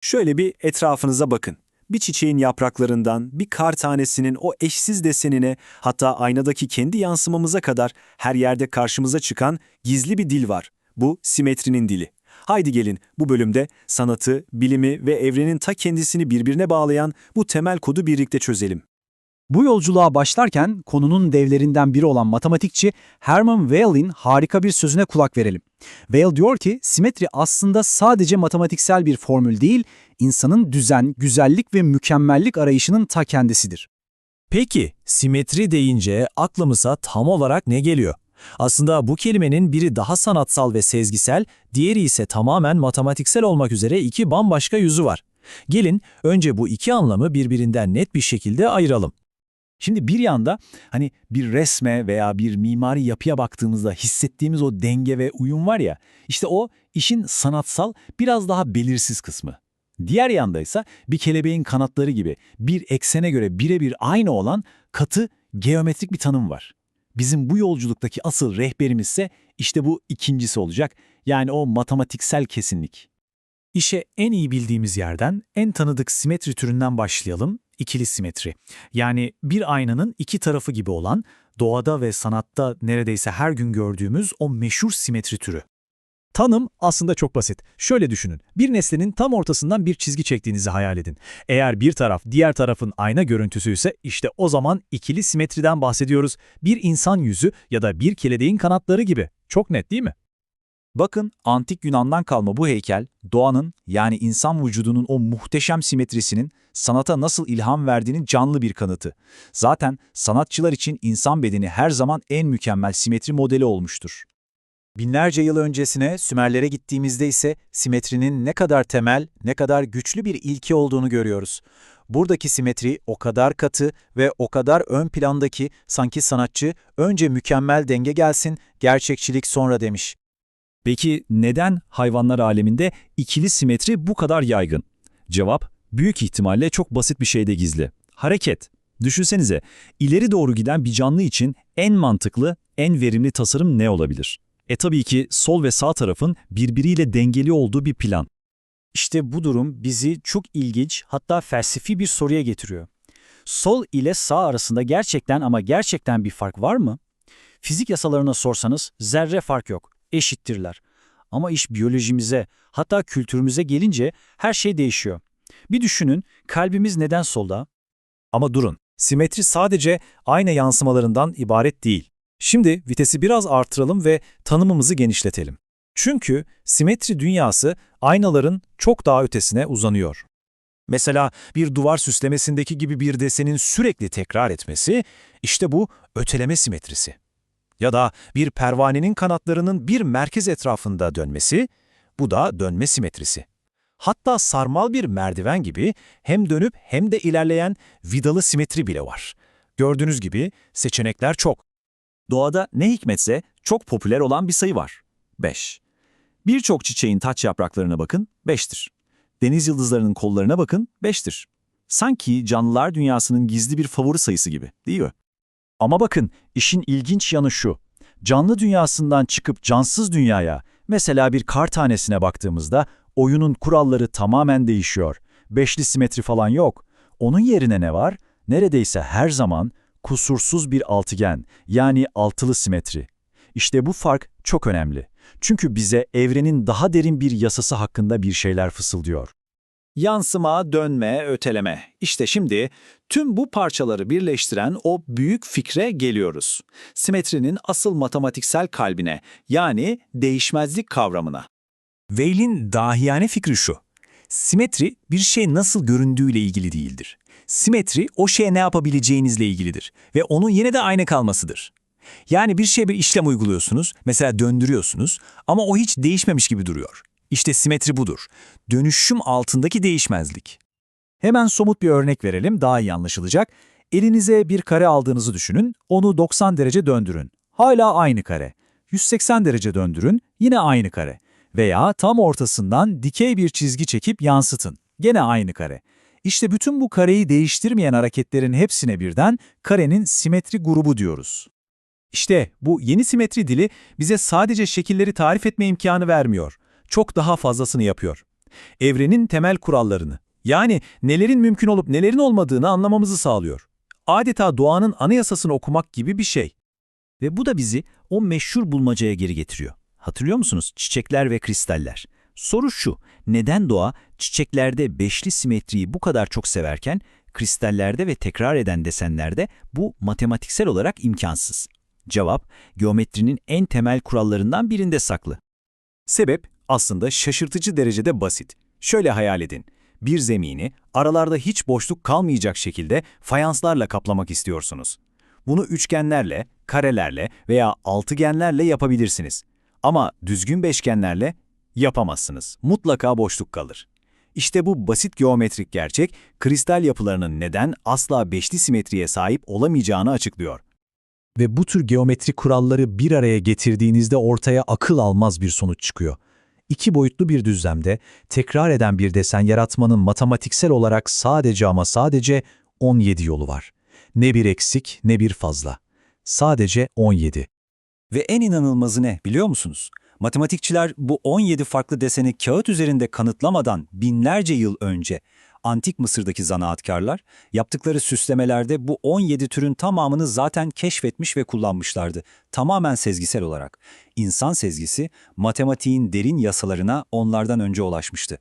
Şöyle bir etrafınıza bakın. Bir çiçeğin yapraklarından, bir kar tanesinin o eşsiz desenine, hatta aynadaki kendi yansımamıza kadar her yerde karşımıza çıkan gizli bir dil var. Bu simetrinin dili. Haydi gelin bu bölümde sanatı, bilimi ve evrenin ta kendisini birbirine bağlayan bu temel kodu birlikte çözelim. Bu yolculuğa başlarken konunun devlerinden biri olan matematikçi Hermann Weyer'in harika bir sözüne kulak verelim. Weyl diyor ki, simetri aslında sadece matematiksel bir formül değil, insanın düzen, güzellik ve mükemmellik arayışının ta kendisidir. Peki, simetri deyince aklımıza tam olarak ne geliyor? Aslında bu kelimenin biri daha sanatsal ve sezgisel, diğeri ise tamamen matematiksel olmak üzere iki bambaşka yüzü var. Gelin önce bu iki anlamı birbirinden net bir şekilde ayıralım. Şimdi bir yanda hani bir resme veya bir mimari yapıya baktığımızda hissettiğimiz o denge ve uyum var ya, işte o işin sanatsal biraz daha belirsiz kısmı. Diğer yanda ise bir kelebeğin kanatları gibi bir eksene göre birebir aynı olan katı geometrik bir tanım var. Bizim bu yolculuktaki asıl rehberimiz ise işte bu ikincisi olacak. Yani o matematiksel kesinlik. İşe en iyi bildiğimiz yerden, en tanıdık simetri türünden başlayalım, ikili simetri. Yani bir aynanın iki tarafı gibi olan, doğada ve sanatta neredeyse her gün gördüğümüz o meşhur simetri türü. Tanım aslında çok basit. Şöyle düşünün, bir nesnenin tam ortasından bir çizgi çektiğinizi hayal edin. Eğer bir taraf diğer tarafın ayna görüntüsü ise işte o zaman ikili simetriden bahsediyoruz. Bir insan yüzü ya da bir kelebeğin kanatları gibi. Çok net değil mi? Bakın antik Yunan'dan kalma bu heykel, doğanın yani insan vücudunun o muhteşem simetrisinin sanata nasıl ilham verdiğinin canlı bir kanıtı. Zaten sanatçılar için insan bedeni her zaman en mükemmel simetri modeli olmuştur. Binlerce yıl öncesine Sümerlere gittiğimizde ise simetrinin ne kadar temel, ne kadar güçlü bir ilke olduğunu görüyoruz. Buradaki simetri o kadar katı ve o kadar ön plandaki sanki sanatçı önce mükemmel denge gelsin, gerçekçilik sonra demiş. Peki neden hayvanlar aleminde ikili simetri bu kadar yaygın? Cevap, büyük ihtimalle çok basit bir şeyde gizli. Hareket. Düşünsenize, ileri doğru giden bir canlı için en mantıklı, en verimli tasarım ne olabilir? E tabii ki sol ve sağ tarafın birbiriyle dengeli olduğu bir plan. İşte bu durum bizi çok ilginç hatta felsefi bir soruya getiriyor. Sol ile sağ arasında gerçekten ama gerçekten bir fark var mı? Fizik yasalarına sorsanız zerre fark yok, eşittirler. Ama iş biyolojimize, hatta kültürümüze gelince her şey değişiyor. Bir düşünün, kalbimiz neden solda? Ama durun, simetri sadece ayna yansımalarından ibaret değil. Şimdi vitesi biraz artıralım ve tanımımızı genişletelim. Çünkü simetri dünyası aynaların çok daha ötesine uzanıyor. Mesela bir duvar süslemesindeki gibi bir desenin sürekli tekrar etmesi, işte bu öteleme simetrisi. Ya da bir pervanenin kanatlarının bir merkez etrafında dönmesi, bu da dönme simetrisi. Hatta sarmal bir merdiven gibi hem dönüp hem de ilerleyen vidalı simetri bile var. Gördüğünüz gibi seçenekler çok. Doğada ne hikmetse çok popüler olan bir sayı var. 5. Birçok çiçeğin taç yapraklarına bakın, 5'tir. Deniz yıldızlarının kollarına bakın, 5'tir. Sanki canlılar dünyasının gizli bir favori sayısı gibi, değil mi? Ama bakın, işin ilginç yanı şu. Canlı dünyasından çıkıp cansız dünyaya, mesela bir kar tanesine baktığımızda oyunun kuralları tamamen değişiyor. Beşli simetri falan yok. Onun yerine ne var? Neredeyse her zaman kusursuz bir altıgen, yani altılı simetri. İşte bu fark çok önemli. Çünkü bize evrenin daha derin bir yasası hakkında bir şeyler fısıldıyor. Yansıma, dönme, öteleme. İşte şimdi tüm bu parçaları birleştiren o büyük fikre geliyoruz. Simetrinin asıl matematiksel kalbine, yani değişmezlik kavramına. Weyl'in dahiyane fikri şu. Simetri bir şey nasıl göründüğüyle ilgili değildir. Simetri o şeye ne yapabileceğinizle ilgilidir ve onun yine de aynı kalmasıdır. Yani bir şeye bir işlem uyguluyorsunuz, mesela döndürüyorsunuz ama o hiç değişmemiş gibi duruyor. İşte simetri budur. Dönüşüm altındaki değişmezlik. Hemen somut bir örnek verelim, daha iyi anlaşılacak. Elinize bir kare aldığınızı düşünün, onu 90 derece döndürün. Hala aynı kare. 180 derece döndürün, yine aynı kare. Veya tam ortasından dikey bir çizgi çekip yansıtın. Gene aynı kare. İşte bütün bu kareyi değiştirmeyen hareketlerin hepsine birden karenin simetri grubu diyoruz. İşte bu yeni simetri dili bize sadece şekilleri tarif etme imkanı vermiyor. Çok daha fazlasını yapıyor. Evrenin temel kurallarını, yani nelerin mümkün olup nelerin olmadığını anlamamızı sağlıyor. Adeta doğanın anayasasını okumak gibi bir şey. Ve bu da bizi o meşhur bulmacaya geri getiriyor. Hatırlıyor musunuz? Çiçekler ve kristaller. Soru şu, neden doğa çiçeklerde beşli simetriyi bu kadar çok severken, kristallerde ve tekrar eden desenlerde bu matematiksel olarak imkansız? Cevap, geometrinin en temel kurallarından birinde saklı. Sebep aslında şaşırtıcı derecede basit. Şöyle hayal edin. Bir zemini aralarda hiç boşluk kalmayacak şekilde fayanslarla kaplamak istiyorsunuz. Bunu üçgenlerle, karelerle veya altıgenlerle yapabilirsiniz. Ama düzgün beşgenlerle yapamazsınız. Mutlaka boşluk kalır. İşte bu basit geometrik gerçek, kristal yapılarının neden asla beşli simetriye sahip olamayacağını açıklıyor. Ve bu tür geometrik kuralları bir araya getirdiğinizde ortaya akıl almaz bir sonuç çıkıyor. İki boyutlu bir düzlemde tekrar eden bir desen yaratmanın matematiksel olarak sadece ama sadece 17 yolu var. Ne bir eksik ne bir fazla. Sadece 17. Ve en inanılmazı ne biliyor musunuz? Matematikçiler bu 17 farklı deseni kağıt üzerinde kanıtlamadan binlerce yıl önce Antik Mısır'daki zanaatkarlar yaptıkları süslemelerde bu 17 türün tamamını zaten keşfetmiş ve kullanmışlardı. Tamamen sezgisel olarak. İnsan sezgisi matematiğin derin yasalarına onlardan önce ulaşmıştı.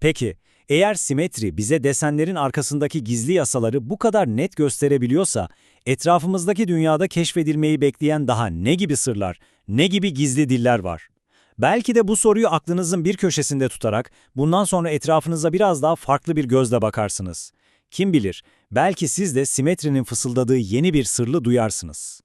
Peki, eğer simetri bize desenlerin arkasındaki gizli yasaları bu kadar net gösterebiliyorsa, etrafımızdaki dünyada keşfedilmeyi bekleyen daha ne gibi sırlar, ne gibi gizli diller var? Belki de bu soruyu aklınızın bir köşesinde tutarak bundan sonra etrafınıza biraz daha farklı bir gözle bakarsınız. Kim bilir, belki siz de simetrinin fısıldadığı yeni bir sırlı duyarsınız.